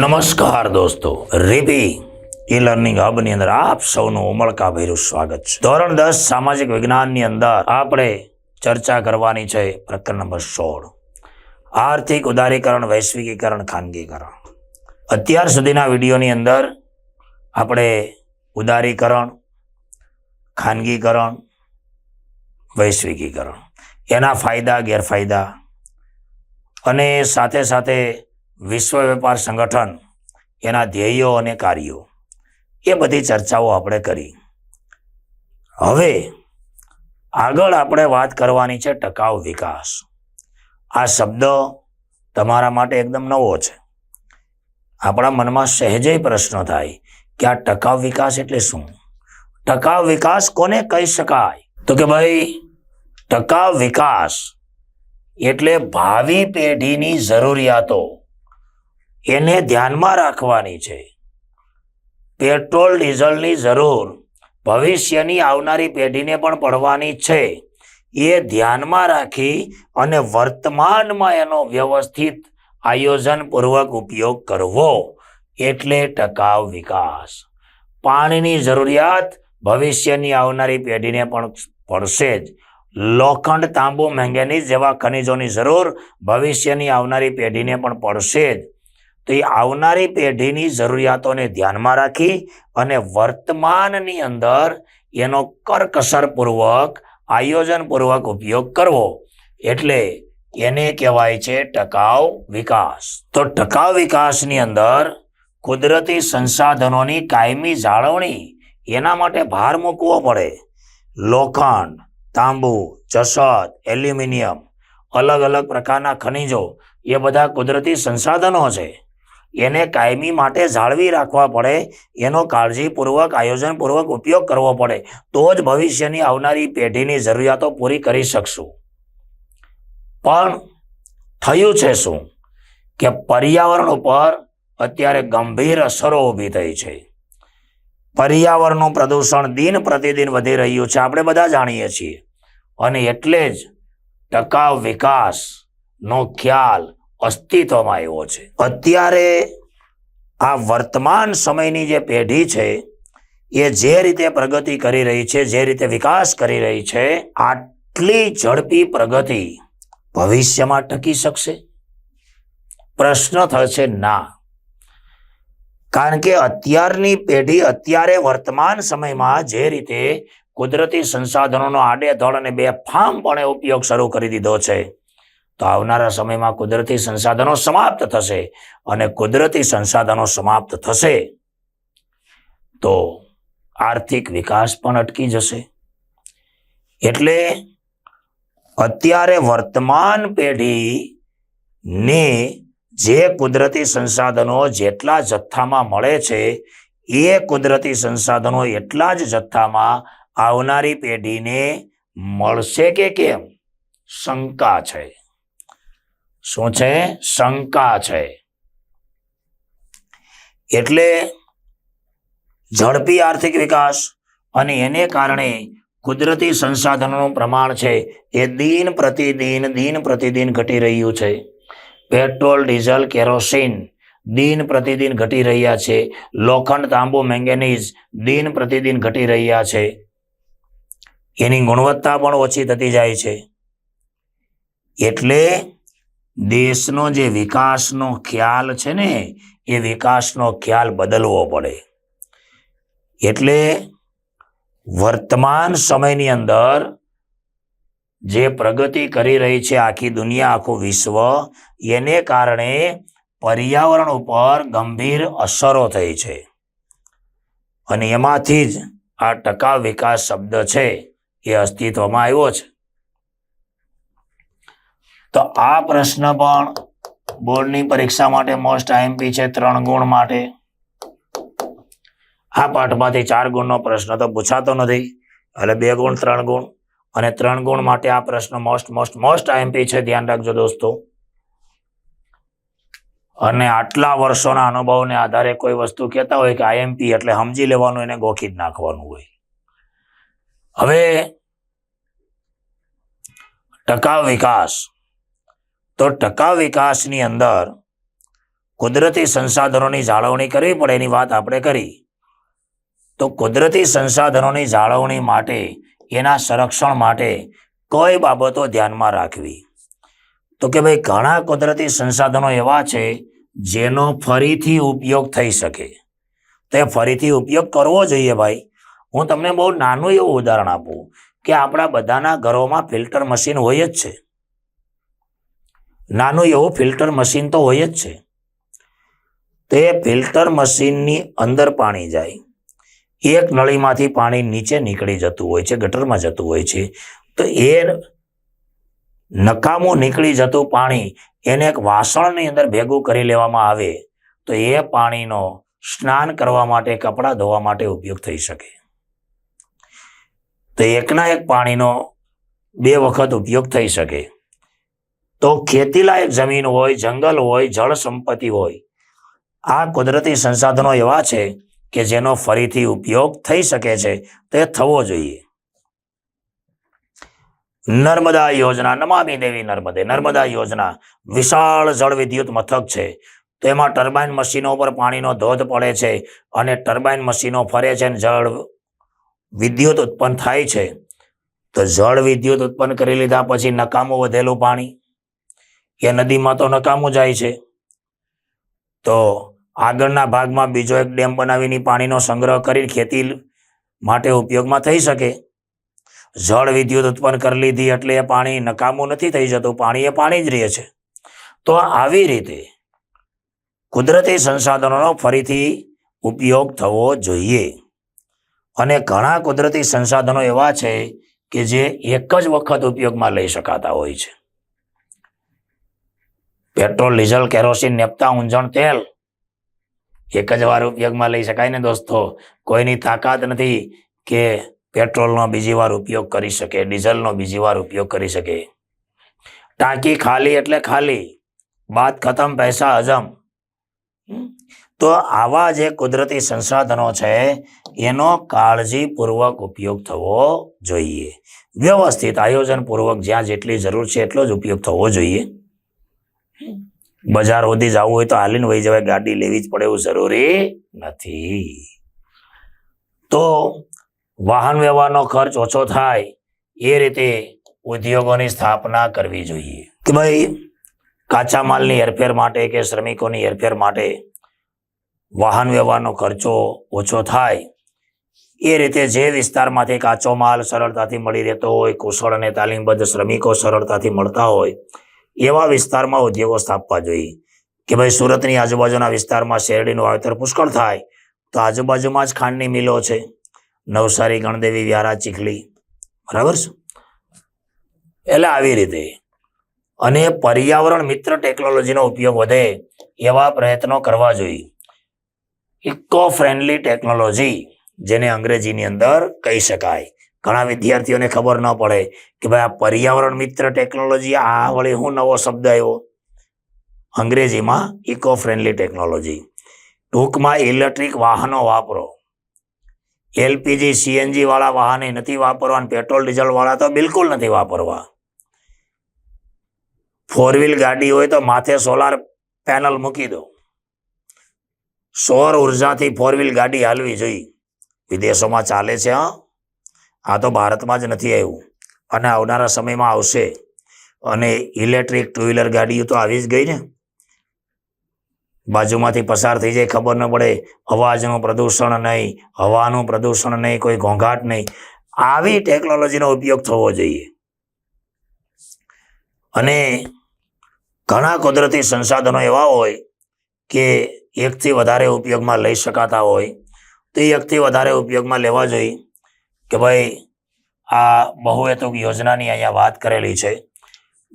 નમસ્કાર દોસ્તો. રેપી e learning હબની અંદર આપ સૌનું ઉમળકાભેરું સ્વાગત છે. ધોરણ દસ, સામાજિક વિજ્ઞાનની અંદર આપણે ચર્ચા કરવાની છે પ્રકરણ નંબર સોળ. આર્થિક ઉદારીકરણ, વૈશ્વિકીકરણ, ખાનગીકરણ. અત્યાર સુધીના વિડીયોની અંદર આપણે ઉદારીકરણ, ખાનગીકરણ, વૈશ્વિકીકરણ. એના ફાયદા, ગેરફાયદા અને સાથે સાથે વિશ્વ વેપાર સંગઠન, એના ધ્યેયો અને કાર્યો. એ બધી ચર્ચાઓ આપણે કરી. હવે આગળ આપણે વાત કરવાની છે ટકાઉ વિકાસ. આ શબ્દ તમારા માટે એકદમ નવો છે. આપણા મનમાં સહેજે પ્રશ્ન થાય કે આ ટકાઉ વિકાસ એટલે શું? ટકાઉ વિકાસ કોને કહી શકાય? તો કે ભાઈ, ટકાઉ વિકાસ એટલે ભાવિ પેઢીની જરૂરિયાતો. એને ધ્યાનમાં રાખવાની છે. પેટ્રોલ, ડીઝલની જરૂર. ભવિષ્યની આવનારી પેઢીને પણ પડવાની છે. એ ધ્યાનમાં રાખી અને વર્તમાનમાં એનો વ્યવસ્થિત આયોજનપૂર્વક ઉપયોગ કરવો. એટલે ટકાઉ વિકાસ. પાણીની જરૂરિયાત ભવિષ્યની આવનારી પેઢીને પણ પડશે જ. લોખંડ, તાંબુ, મેંગેનીઝ જેવા ખનિજોની જરૂર ભવિષ્યની આવનારી પેઢીને પણ પડશે જ. તો એ આવનારી પેઢીની જરૂરિયાતોને ધ્યાનમાં રાખી અને વર્તમાનની અંદર એનો કરકસરપૂર્વક, આયોજનપૂર્વક ઉપયોગ કરવો. એટલે એને કહેવાય છે ટકાઉ વિકાસ. તો ટકાઉ વિકાસની અંદર કુદરતી સંસાધનોની કાયમી જાળવણી એના માટે ભાર મૂકવો પડે. લોખંડ, તાંબુ જસત એલ્યુમિનિયમ, અલગ અલગ પ્રકારના ખનિજો એ બધા કુદરતી સંસાધનો છે. એને કાયમી માટે જાળવી રાખવા પડે. એનો કાળજીપૂર્વક, આયોજનપૂર્વક ઉપયોગ કરવો પડે. તો જ ભવિષ્યની આવનારી પેઢીની જરૂરિયાતો પૂરી કરી શકશું. પણ થયું છે શું? કે પર્યાવરણ ઉપર અત્યારે ગંભીર અસરો ઊભી થઈ છે. પર્યાવરણનું પ્રદૂષણ દિન પ્રતિદિન વધી રહ્યું છે, આપણે બધા જાણીએ છીએ. અને એટલે જ ટકાઉ વિકાસનો ખ્યાલ અસ્તિત્વમાં આવ્યો છે. અત્યારે આ વર્તમાન સમયની જે પેઢી છે, એ જે રીતે પ્રગતિ કરી રહી છે, જે રીતે વિકાસ કરી રહી છે, આટલી ઝડપી પ્રગતિ ભવિષ્યમાં ટકી શકશે? પ્રશ્ન થશે ના. કારણ કે અત્યારની પેઢી અત્યારે વર્તમાન સમયમાં જે રીતે કુદરતી સંસાધનોનો આડેધડ અને બેફામપણે ઉપયોગ શરૂ કરી દીધો છે તો આવનારા સમયમાં કુદરતી સંસાધનો સમાપ્ત થશે અને કુદરતી સંસાધનો સમાપ્ત થશે તો આર્થિક વિકાસ પણ અટકી જશે. એટલે અત્યારે વર્તમાન પેઢી ને જે કુદરતી સંસાધનો જેટલા જથ્થામાં મળે છે, એ કુદરતી સંસાધનો એટલા જ જથ્થામાં આવનારી પેઢીને મળશે કે કેમ? શંકા છે. શું છે? શંકા છે. એટલે ઝડપી આર્થિક વિકાસ અને એને કારણે કુદરતી સંસાધનોનું પ્રમાણ છે એ દિન પ્રતિદિન દિન પ્રતિદિન ઘટી રહ્યું છે. પેટ્રોલ, ડીઝલ, કેરોસીન દિન પ્રતિદિન ઘટી રહ્યા છે. લોખંડ, તાંબુ, મેંગેનીઝ દિન પ્રતિદિન ઘટી રહ્યા છે. એની ગુણવત્તા પણ ઓછી થતી જાય છે. એટલે દેશનો જે વિકાસનો ખ્યાલ છે ને, એ વિકાસનો ખ્યાલ બદલવો પડે. એટલે વર્તમાન સમયની અંદર જે પ્રગતિ કરી રહી છે આખી દુનિયા, આખું વિશ્વ, એને કારણે પર્યાવરણ ઉપર ગંભીર અસરો થઈ છે. અને એમાંથી જ આ ટકાઉ વિકાસ શબ્દ છે, એ અસ્તિત્વમાં આવ્યો છે. તો આ પ્રશ્ન પણ બોર્ડની પરીક્ષા માટે મોસ્ટ આઈએમપી છે ત્રણ ગુણ માટે. આ પાઠમાંથી ચાર ગુણનો પ્રશ્ન તો પૂછાતો નથી. એટલે બે ગુણ, ત્રણ ગુણ અને ત્રણ ગુણ માટે આ પ્રશ્ન મોસ્ટ મોસ્ટ મોસ્ટ આઈએમપી છે. ધ્યાન રાખજો દોસ્તો. અને આટલા વર્ષોના અનુભવને આધારે કોઈ વસ્તુ કહેતા હોય કે આઈએમપી એટલે સમજી લેવાનું, એને ગોખી જ નાખવાનું હોય. હવે ટકાઉ વિકાસ. તો ટકા વિકાસની અંદર કુદરતી સંસાધનોની જાળવણી કરવી પડે એની વાત આપણે કરી. તો કુદરતી સંસાધનોની જાળવણી માટે, એના સંરક્ષણ માટે કઈ બાબતો ધ્યાનમાં રાખવી. તો કે ભાઈ ઘણા કુદરતી સંસાધનો એવા છે જેનો ફરીથી ઉપયોગ થઈ શકે. તે ફરીથી ઉપયોગ કરવો જોઈએ ભાઈ. હું તમને બહુ નાનું એવું ઉદાહરણ આપું કે આપણા બધાના ઘરોમાં ફિલ્ટર મશીન હોય જ છે. નાનું એવું ફિલ્ટર મશીન તો હોય જ છે. તે ફિલ્ટર મશીનની અંદર પાણી જાય. એક નળીમાંથી પાણી નીચે નીકળી જતું હોય છે, ગટરમાં જતું હોય છે. તો એ નકામું નીકળી જતું પાણી એને એક વાસણની અંદર ભેગું કરી લેવામાં આવે તો એ પાણીનો સ્નાન કરવા માટે, કપડાં ધોવા માટે ઉપયોગ થઈ શકે. તો એકના એક પાણીનો બે વખત ઉપયોગ થઈ શકે. તો ખેતીલાયક જમીન હોય, જંગલ હોય, જળ સંપત્તિ હોય. આ કુદરતી સંસાધનો એવા છે કે જેનો ફરીથી ઉપયોગ થઈ શકે છે, તે થવો જોઈએ. નર્મદા યોજના, નમામી દેવી નર્મદે. નર્મદા યોજના વિશાળ જળ વિદ્યુત મથક છે. તેમાં ટર્બાઇન મશીનો પર પાણીનો ધોધ પડે છે અને ટર્બાઇન મશીનો ફરે છે અને જળ વિદ્યુત ઉત્પન્ન થાય છે. તો જળ વિદ્યુત ઉત્પન્ન કરી લીધા પછી નકામું વધેલું પાણી એ નદીમાં તો નકામું જાય છે. તો આગળના ભાગમાં બીજો એક ડેમ બનાવીને પાણીનો સંગ્રહ કરી ખેતી માટે ઉપયોગમાં થઈ શકે. જળ વિદ્યુત ઉત્પન્ન કરી લીધી એટલે એ પાણી નકામું નથી થઈ જતું, પાણી એ પાણી જ રહે છે. તો આવી રીતે કુદરતી સંસાધનોનો ફરીથી ઉપયોગ થવો જોઈએ. અને ઘણા કુદરતી સંસાધનો એવા છે કે જે એક જ વખત ઉપયોગમાં લઈ શકાતા હોય છે. પેટ્રોલ, ડીઝલ, કેરોસીન, નેપતા, ઊંઝણ, તેલ. એક જ વાર ઉપયોગમાં લઈ શકાય ને દોસ્તો? કોઈની તાકાત નથી કે પેટ્રોલનો બીજી વાર ઉપયોગ કરી શકે, ડીઝલનો બીજી વાર ઉપયોગ કરી શકે. ટાંકી ખાલી એટલે ખાલી, બાદ ખતમ, પૈસા હજમ. તો આવા જે કુદરતી સંસાધનો છે, એનો કાળજીપૂર્વક ઉપયોગ થવો જોઈએ. વ્યવસ્થિત આયોજનપૂર્વક જ્યાં જેટલી જરૂર છે, એટલો જ ઉપયોગ થવો જોઈએ. બજાર સુધી જવું હોય તો હાલીને વહી જવાય. ગાડી લેવી જ પડે એવું જરૂરી નથી. તો વાહન વ્યવહારનો ખર્ચ ઓછો થાય એ રીતે ઉદ્યોગોની સ્થાપના કરવી જોઈએ. કે ભાઈ કાચા માલની હેરફેર માટે કે શ્રમિકોની હેરફેર માટે વાહન વ્યવહારનો ખર્ચો ઓછો થાય. એ રીતે જે વિસ્તારમાંથી કાચો માલ સરળતાથી મળી રહેતો હોય, કુશળ અને તાલીમબદ્ધ શ્રમિકો સરળતાથી મળતા હોય એવા વિસ્તારમાં ઉદ્યોગો સ્થાપવા જોઈએ. કે ભાઈ સુરતની આજુબાજુના વિસ્તારમાં શેરડીનું વાવેતર પુષ્કળ થાય, તો આજુબાજુમાં જ ખાંડની મિલો છે. નવસારી, ગણદેવી, વ્યારા, ચીખલી. બરાબર છે? એટલે આવી રીતે. અને પર્યાવરણ મિત્ર ટેકનોલોજીનો ઉપયોગ વધે એવા પ્રયત્નો કરવા જોઈએ. ઇકો ફ્રેન્ડલી ટેકનોલોજી, જેને અંગ્રેજીની અંદર કહી શકાય. ઘણા વિદ્યાર્થીઓને ખબર ન પડે કે ભાઈ આ પર્યાવરણ મિત્ર ટેકનોલોજી આ વળી હું નવો શબ્દ આવ્યો? અંગ્રેજીમાં ઇકો ફ્રેન્ડલી ટેકનોલોજી. ટૂંકમાં ઇલેક્ટ્રિક વાહનો વાપરો. એલપીજી, સીએનજી વાળા વાહને નથી વાપરવા પેટ્રોલ, ડીઝલ વાળા તો બિલકુલ નથી વાપરવા. ફોર વ્હીલ ગાડી હોય તો માથે સોલાર પેનલ મૂકી દો. સૌર ઉર્જાથી ફોર વ્હીલ ગાડી હાલવી જોઈએ. વિદેશોમાં ચાલે છે, હા. આ તો ભારતમાં જ નથી આવ્યું. અને આવનારા સમયમાં આવશે. અને ઇલેક્ટ્રિક ટુ વ્હીલર ગાડીઓ તો આવી જ ગઈ ને. બાજુમાંથી પસાર થઈ જાય, ખબર ન પડે. અવાજનું પ્રદૂષણ નહીં, હવાનું પ્રદૂષણ નહીં, કોઈ ઘોંઘાટ નહીં. આવી ટેકનોલોજીનો ઉપયોગ થવો જોઈએ. અને ઘણા કુદરતી સંસાધનો એવા હોય કે એકથી વધારે ઉપયોગમાં લઈ શકાતા હોય. તો એકથી વધારે ઉપયોગમાં લેવા જોઈએ. કે ભાઈ, આ બહુહેતુક યોજનાની અહીંયા વાત કરેલી છે.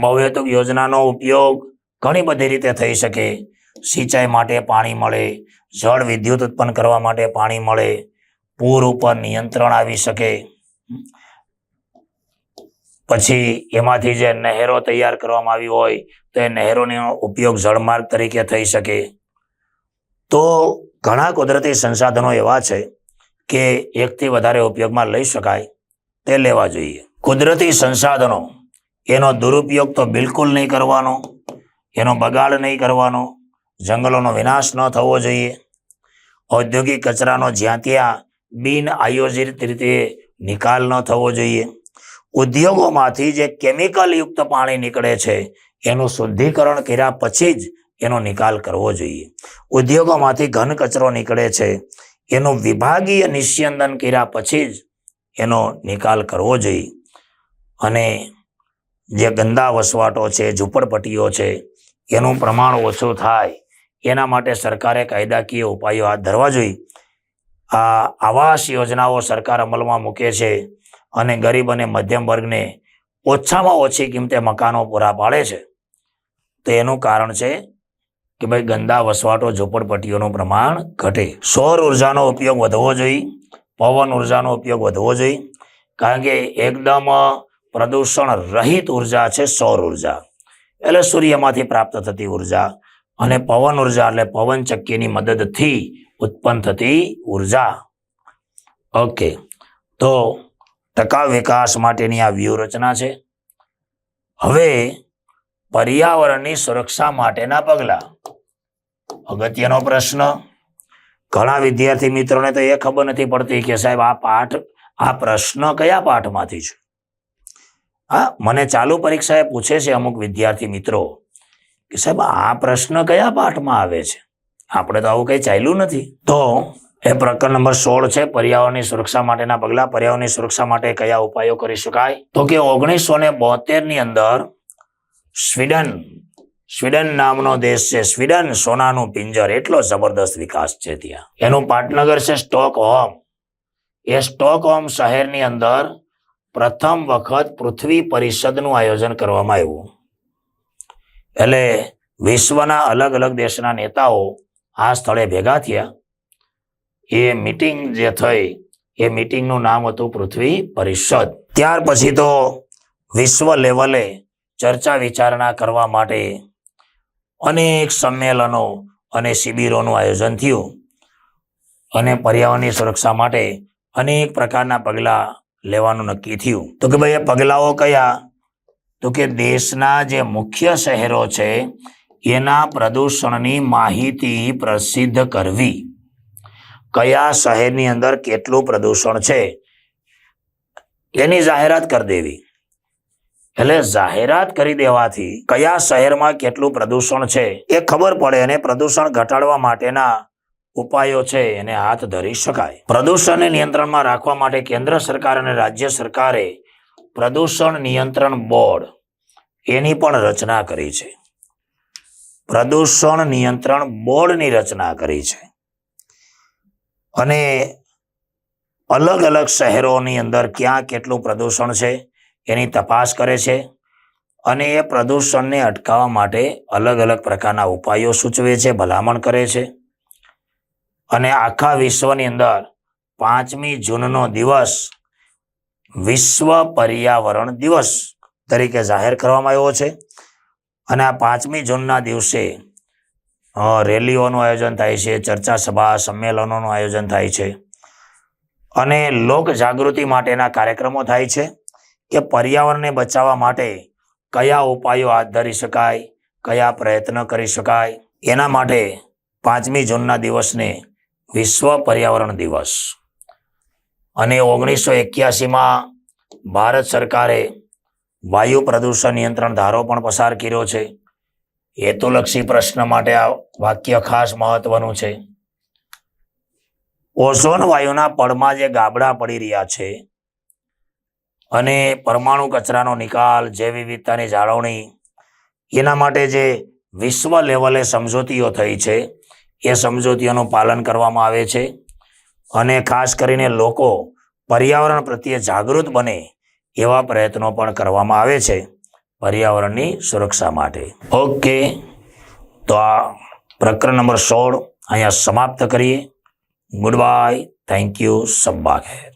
બહુહેતુક યોજનાનો ઉપયોગ ઘણી બધી રીતે થઈ શકે. સિંચાઈ માટે પાણી મળે, જળ વિદ્યુત ઉત્પન્ન કરવા માટે પાણી મળે, પૂર ઉપર નિયંત્રણ આવી શકે. પછી એમાંથી જે નહેરો તૈયાર કરવામાં આવી હોય, તો એ નહેરોનો ઉપયોગ જળમાર્ગ તરીકે થઈ શકે. તો ઘણા કુદરતી સંસાધનો એવા છે કે એકથી વધારે ઉપયોગમાં લઈ શકાય તે લેવા જોઈએ. કુદરતી સંસાધનો, એનો દુરુપયોગ તો બિલકુલ નહીં કરવાનો, એનો બગાડ નહીં કરવાનો, જંગલોનો વિનાશ ન થવો જોઈએ. ઔદ્યોગિક કચરાનો જ્યાં ત્યાં બિન આયોજિત રીતે નિકાલ ન થવો જોઈએ. ઉદ્યોગોમાંથી જે કેમિકલ યુક્ત પાણી નીકળે છે, એનું શુદ્ધિકરણ કર્યા પછી જ એનો નિકાલ કરવો જોઈએ. ઉદ્યોગોમાંથી ઘન કચરો નીકળે છે એનું વિભાગીય નિસ્યંદન કર્યા પછી જ એનો નિકાલ કરવો જોઈએ. અને જે ગંદા વસવાટો છે, ઝૂંપડપટ્ટીઓ છે, એનું પ્રમાણ ઓછું થાય, એના માટે સરકારે કાયદાકીય ઉપાયો હાથ ધરવા જોઈએ. આ આવાસ યોજનાઓ સરકાર અમલમાં મૂકે છે અને ગરીબ અને મધ્યમ વર્ગને ઓછામાં ઓછી કિંમતે મકાનો પૂરા પાડે છે. તો એનું કારણ છે કે ભાઈ ગંદા વસવાટો ઝૂંપડપટ્ટીઓનું પ્રમાણ ઘટે. સૌર ઉર્જાનો ઉપયોગ વધવો જોઈએ. પવન ઉર્જાનો ઉપયોગ વધવો જોઈએ. કારણ કે એકદમ પ્રદૂષણ રહિત ઊર્જા છે સૌર ઊર્જા. એટલે સૂર્યમાંથી પ્રાપ્ત થતી ઊર્જા અને પવન ઊર્જા એટલે પવન ચક્કીની મદદથી ઉત્પન્ન થતી ઊર્જા. ઓકે. તો ટકાઉ વિકાસ માટેની આ વ્યૂહરચના છે. હવે પર્યાવરણની સુરક્ષા માટેના પગલા? અગત્યનો પ્રશ્ન. ઘણા વિદ્યાર્થી મિત્રોને તો એ ખબર નથી પડતી કે સાહેબ, આ પાઠ, આ પ્રશ્ન કયા પાઠમાંથી છે? હા, મને ચાલુ પરીક્ષાએ પૂછે છે અમુક વિદ્યાર્થી મિત્રો કે સાહેબ, આ પ્રશ્ન કયા પાઠમાં આવે છે? આપણે તો આવું કઈ ચાલ્યું નથી. તો એ પ્રકરણ નંબર સોળ છે, પર્યાવરણની સુરક્ષા માટેના પગલા. પર્યાવરણની સુરક્ષા માટે કયા ઉપાયો કરી શકાય? તો કે ઓગણીસો ને બોતેરની અંદર સ્વીડન. સ્વીડન નામનો દેશ છે સ્વીડન, સોનાનું પિંજર. એટલો જબરદસ્ત વિકાસ છે ત્યાં. એનું પાટનગર છે સ્ટોકહોમ. એ સ્ટોકહોમ શહેરની અંદર પ્રથમ વખત પૃથ્વી પરિષદનું આયોજન કરવામાં આવ્યું. એટલે વિશ્વના અલગ અલગ દેશના નેતાઓ આ સ્થળે ભેગા થયા. એ મિટિંગ જે થઈ, એ મિટિંગનું નામ હતું પૃથ્વી પરિષદ. ત્યાર પછી તો વિશ્વ લેવલે ચર્ચા વિચારણા કરવા માટે અનેક સંમેલનો અને શિબિરોનું આયોજન થયું. અને પર્યાવરણની સુરક્ષા માટે અનેક પ્રકારના પગલાં લેવાનું નક્કી થયું. તો કે ભાઈ, એ પગલાઓ કયા? તો કે દેશના જે મુખ્ય શહેરો છે, એના પ્રદૂષણની માહિતી પ્રસિદ્ધ કરવી. કયા શહેરની અંદર કેટલું પ્રદૂષણ છે? એની જાહેરાત કરી દેવી. એટલે જાહેરાત કરી દેવાથી કયા શહેરમાં કેટલું પ્રદૂષણ છે એ ખબર પડે અને પ્રદૂષણ ઘટાડવા માટેના ઉપાયો છે એને હાથ ધરી શકાય. પ્રદૂષણને નિયંત્રણમાં રાખવા માટે કેન્દ્ર સરકાર અને રાજ્ય સરકારે પ્રદૂષણ નિયંત્રણ બોર્ડ એની પણ રચના કરી છે. પ્રદૂષણ નિયંત્રણ બોર્ડની રચના કરી છે. અને અલગ અલગ શહેરોની અંદર ક્યાં કેટલું પ્રદૂષણ છે એની તપાસ કરે છે અને એ પ્રદૂષણને અટકાવવા માટે અલગ અલગ પ્રકારના ઉપાયો સૂચવે છે, ભલામણ કરે છે. અને આખા વિશ્વની અંદર પાંચમી જૂનનો દિવસ વિશ્વ પર્યાવરણ દિવસ તરીકે જાહેર કરવામાં આવ્યો છે. અને આ પાંચમી જૂનના દિવસે રેલીઓનું આયોજન થાય છે ચર્ચા સભા સંમેલનોનું આયોજન થાય છે. અને લોક જાગૃતિ માટેના કાર્યક્રમો થાય છે. કે પર્યાવરણને બચાવવા માટે કયા ઉપાયો હાથ ધરી શકાય, કયા પ્રયત્ન કરી શકાય? એના માટે પાંચમી જૂનના દિવસને વિશ્વ પર્યાવરણ દિવસ. અને ઓગણીસો એક્યાસીમાં ભારત સરકારે વાયુ પ્રદૂષણ નિયંત્રણ ધારો પણ પસાર કર્યો છે. હેતુલક્ષી પ્રશ્ન માટે આ વાક્ય ખાસ મહત્વનું છે. ઓઝોન વાયુના પડમાં જે ગાબડા પડી રહ્યા છે અને પરમાણુ કચરાનો નિકાલ, જૈવ વિવિધતાની જાળવણી, એના માટે જે વિશ્વ લેવલે સમજૂતીઓ થઈ છે, એ સમજૂતીઓનું પાલન કરવામાં આવે છે. અને ખાસ કરીને લોકો પર્યાવરણ પ્રત્યે જાગૃત બને એવા પ્રયત્નો પણ કરવામાં આવે છે પર્યાવરણની સુરક્ષા માટે. ઓકે તો આ પ્રકરણ નંબર સોળ અહીંયા સમાપ્ત કરીએ. ગુડ બાય થેન્ક યુ સબ્બા ખેર